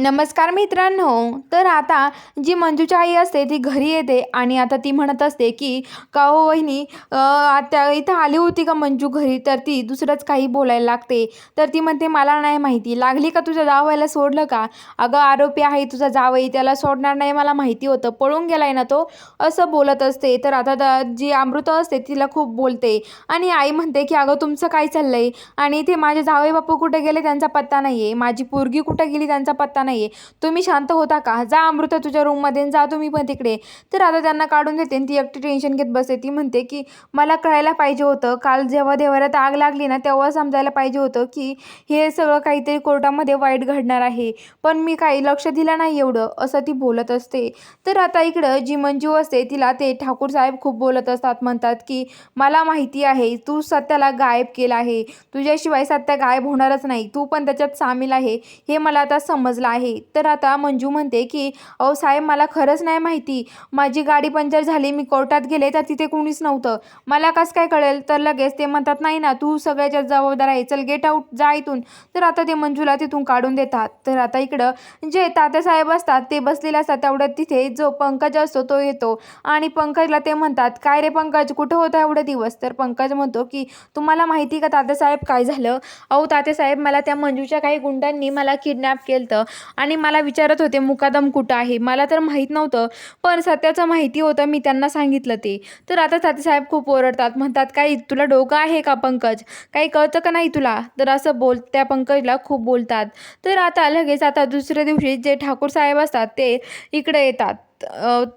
नमस्कार मित्रांनो. तर आता जी मंजूची आई असते ती घरी येते आणि आता ती म्हणत असते की का हो वहिनी आता इथं आली होती का मंजू घरी? तर ती दुसरंच काही बोलायला लागते. तर ती म्हणते मला नाही माहिती. लागली का तुझ्या जावयाला? सोडलं का? अगं आरोपी आहे तुझा जावई. त्याला सोडणार नाही मला माहिती होतं. पळून गेलाय ना तो. असं बोलत असते. तर आता जी अमृत असते तिला खूप बोलते. आणि आई म्हणते की अगं तुमचं काय चाललंय? आणि ते माझे जावई बापू कुठे गेले? त्यांचा पत्ता नाही आहे माझी पोरगी कुठे गेली? त्यांचा पत्ता नाही आहे तुम्ही शांत होता का? जा अमृता तुझ्या रूममध्ये जा तुम्ही पण तिकडे. तर आता त्यांना काढून देते ती एकटी टेन्शन घेत बसते. ती म्हणते की मला कळायला पाहिजे होतं. काल जेव्हा देवाऱ्यात आग लागली ना तेव्हा समजायला पाहिजे होतं की हे सगळं काहीतरी कोर्टामध्ये वाईट घडणार आहे. पण मी काही लक्ष दिलं नाही एवढं असं ती बोलत असते. तर आता इकडं जी मंजू असते तिला ते ठाकूर साहेब खूप बोलत असतात. म्हणतात की मला माहिती आहे तू सत्याला गायब केलं आहे. तुझ्याशिवाय सत्या गायब होणारच नाही. तू पण त्याच्यात सामील आहे. हे मला आता समजलं आहे. तर आता मंजू म्हणते की अहो साहेब मला खरंच नाही माहिती. माझी गाडी पंक्चर झाली मी कोर्टात गेले तर तिथे कोणीच नव्हतं. मला कसं काय कळेल? तर लगेच ते म्हणतात नाही ना तू सगळ्याच्या जबाबदार आहे. चल गेट आऊट जा इथून. तर आता ते मंजूला तिथून काढून देतात. तर आता इकडं जे तात्यासाहेब असतात ते बसलेले असतात तेवढ्यात तिथे जो पंकज असतो तो येतो. आणि पंकजला ते म्हणतात काय रे पंकज कुठं होता एवढे दिवस? तर पंकज म्हणतो की तुम्हाला माहिती का तात्यासाहेब काय झालं? अहो तात्यासाहेब मला त्या मंजूच्या काही गुंडांनी मला किडनॅप केलं आणि मला विचारत होते मुकादम कुठं आहे? मला तर माहीत नव्हतं पण सत्याचं माहिती होतं मी त्यांना सांगितलं ते. तर आता साथीसाहेब खूप ओरडतात म्हणतात काही तुला डोकं आहे का पंकज? काही कळतं का नाही तुला? तर असं बोल त्या पंकजला खूप बोलतात. तर आता लगेच आता दुसऱ्या दिवशी जे ठाकूर साहेब असतात ते इकडे येतात.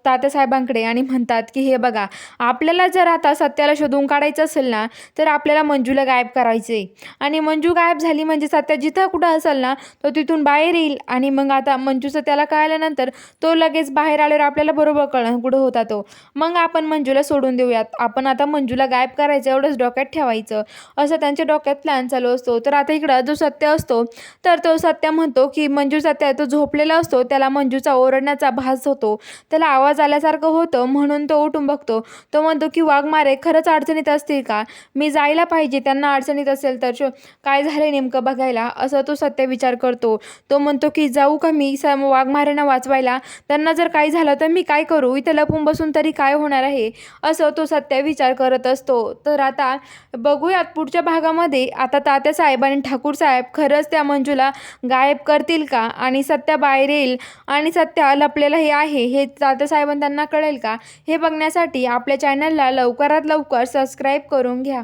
तात्यासाहेबांकडे आणि म्हणतात की हे बघा आपल्याला जर आता सत्याला शोधून काढायचं असेल ना तर आपल्याला मंजूला गायब करायचे. आणि मंजू गायब झाली म्हणजे सत्या जिथं कुठं असेल ना तो तिथून बाहेर येईल. आणि मग आता मंजूचं त्याला कळाल्यानंतर तो लगेच बाहेर आल्यावर आपल्याला बरोबर कळणार कुठं होता तो. मग आपण मंजूला सोडून देऊयात. आपण आता मंजूला गायब करायचं एवढंच डोक्यात ठेवायचं. असं त्यांच्या डोक्यात प्लॅन चालू असतो. तर आता इकडं जो सत्य असतो तर तो सत्य म्हणतो की मंजू सत्या तो झोपलेला असतो. त्याला मंजूचा ओरडण्याचा भास होतो. त्याला आवाज आल्यासारखं होतं म्हणून तो उठून बघतो. तो म्हणतो की वाघमारे खरंच अडचणीत असतील का? मी जायला पाहिजे त्यांना अडचणीत असेल तर शो काय झालं नेमकं बघायला? असं तो सत्य विचार करतो. तो म्हणतो की जाऊ का मी? स वाघमाऱ्यांना वाचवायला. त्यांना जर काही झालं तर मी काय करू? इथं लपून बसून तरी काय होणार आहे? असं तो सत्य विचार करत असतो. तर आता बघूयात पुढच्या भागामध्ये. आता तात्या साहेब आणि ठाकूर साहेब खरंच त्या मंजूला गायब करतील का? आणि सत्या बाहेर येईल. आणि सत्या लपलेलं हे आहे हे तात्यासाहेबांना त्यांना कळेल का? हे बघण्यासाठी आपल्या चॅनलला लवकरात लवकर सबस्क्राईब करून घ्या.